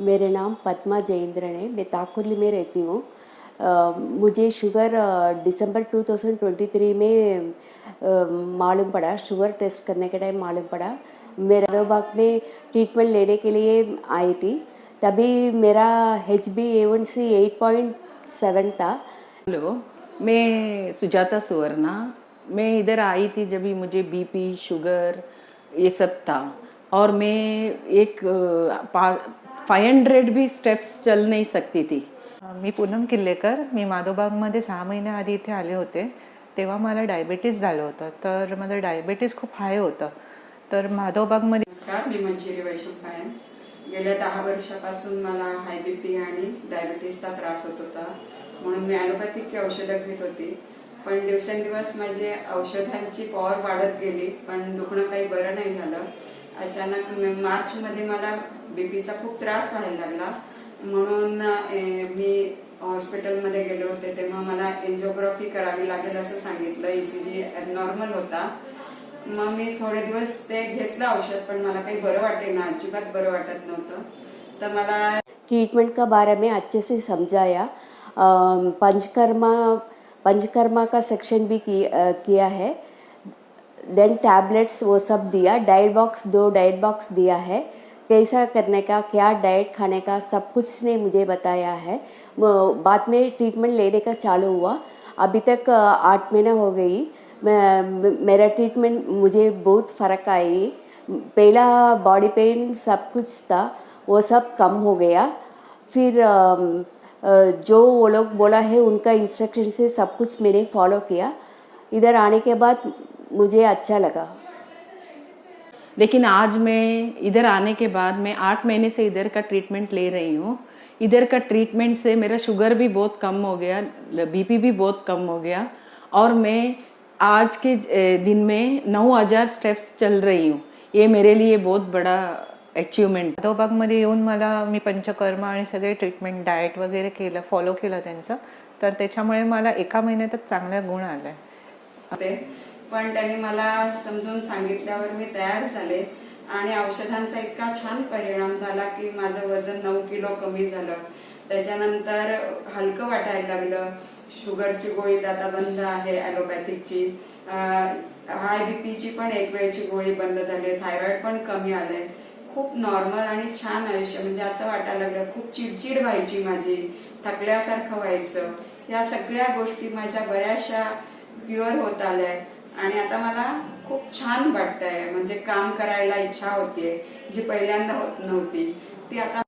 मेरा नाम पद्मा जयेंद्रन है। मैं ताकुरली में रहती हूँ। मुझे शुगर दिसंबर 2023 में मालूम पड़ा। शुगर टेस्ट करने के टाइम मालूम पड़ा। मेरा बाग में ट्रीटमेंट लेने के लिए आई थी। तभी मेरा H B A one C eight point seven था। हेलो, मैं सुजाता सुवर्णा। मैं इधर आई थी जब भी मुझे बीपी शुगर ये सब था। और मैं एक फाइव हंड्रेड भी स्टेप्स चल नहीं सकती थी। मी पूनम किल्लेकर मी माधवबागमध्ये सहा महिन्याआधी इथे आले होते. तेव्हा मला डायबिटीस झालं होतं. तर माझं डायबिटीस खूप हाय होतं. तर माधवबागमध्ये नमस्कार मी मंजिरी पायन गेल्या दहा वर्षापासून मला हाय बी पी आणि डायबिटीसचा त्रास होत होता. म्हणून मी ॲलोपॅथिकची औषधं घेत होती. पण दिवसेंदिवस माझे औषधांची पॉवर वाढत गेली. पण दुखणं काही बरं नाही झालं. अचानक मार्च मार्चमध्ये मला बीपीचा खूप त्रास व्हायला लागला. म्हणून मी हॉस्पिटलमध्ये गेले होते तेव्हा मला एन्जिओग्राफी करावी लागेल असं सांगितलं. ईसीजी नॉर्मल होता. मग मी थोडे दिवस ते घेतलं औषध पण मला काही बरं वाटे ना अजिबात बरं वाटत नव्हतं. तर मला ट्रीटमेंट का बारे में अच्छे से समझाया। पंचकर्मा पंचकर्मा का सेक्शन भी की, किया है। देन टैबलेट्स वो सब दिया डाइट बॉक्स दो डाइट बॉक्स दिया है। कैसा करने का, क्या डाइट खाने का, सब कुछ ने मुझे बताया है। बाद में ट्रीटमेंट लेने का चालू हुआ। अभी तक आठ महीना हो गई। मेरा ट्रीटमेंट मुझे बहुत फ़र्क आई। पहला बॉडी पेन सब कुछ था, वो सब कम हो गया। फिर जो वो लोग बोला है, उनका इंस्ट्रक्शन से सब कुछ मैंने फॉलो किया। इधर आने के बाद मुझे अच्छा लगा। लेकिन आज मैं इधर आने के बाद मैं आठ महीने से इधर का ट्रीटमेंट ले रही हूँ। इधर का ट्रीटमेंट से मेरा शुगर भी बहुत कम हो गया बीपी भी बहुत कम हो गया और मैं आज के दिन में नौ हज़ार स्टेप्स चल रही हूँ। ये मेरे लिए बहुत बड़ा अचीवमेंट माधवबागमध्ये येऊन मला मी पंचकर्म आणि सगळे ट्रीटमेंट डाएट वगैरे केलं फॉलो केलं त्यांचं. तर त्याच्यामुळे मला एका महिन्यातच चांगल्या गुण आलाय. होते पण त्यांनी मला समजून सांगितल्यावर मी तयार झाले. आणि औषधांचा इतका छान परिणाम झाला की माझं वजन नऊ किलो कमी झालं. त्याच्यानंतर हलकं वाटायला लागलं. शुगरची गोळी आता बंद आहे ॲलोपॅथिकची. हाय बीपीची पण एक वेळची गोळी बंद झाली. थायरॉइड पण कमी आले. खूप नॉर्मल आणि छान आयुष्य. म्हणजे असं वाटायला लागलं खूप चिडचिड व्हायची माझी. थकल्यासारखं व्हायचं. या सगळ्या गोष्टी माझ्या बऱ्याचशा प्युअर होत आल्या. आणि आता मला खूप छान वाटतंय. म्हणजे काम करायला इच्छा होतीये. जी पहिल्यांदा होत नव्हती ती आता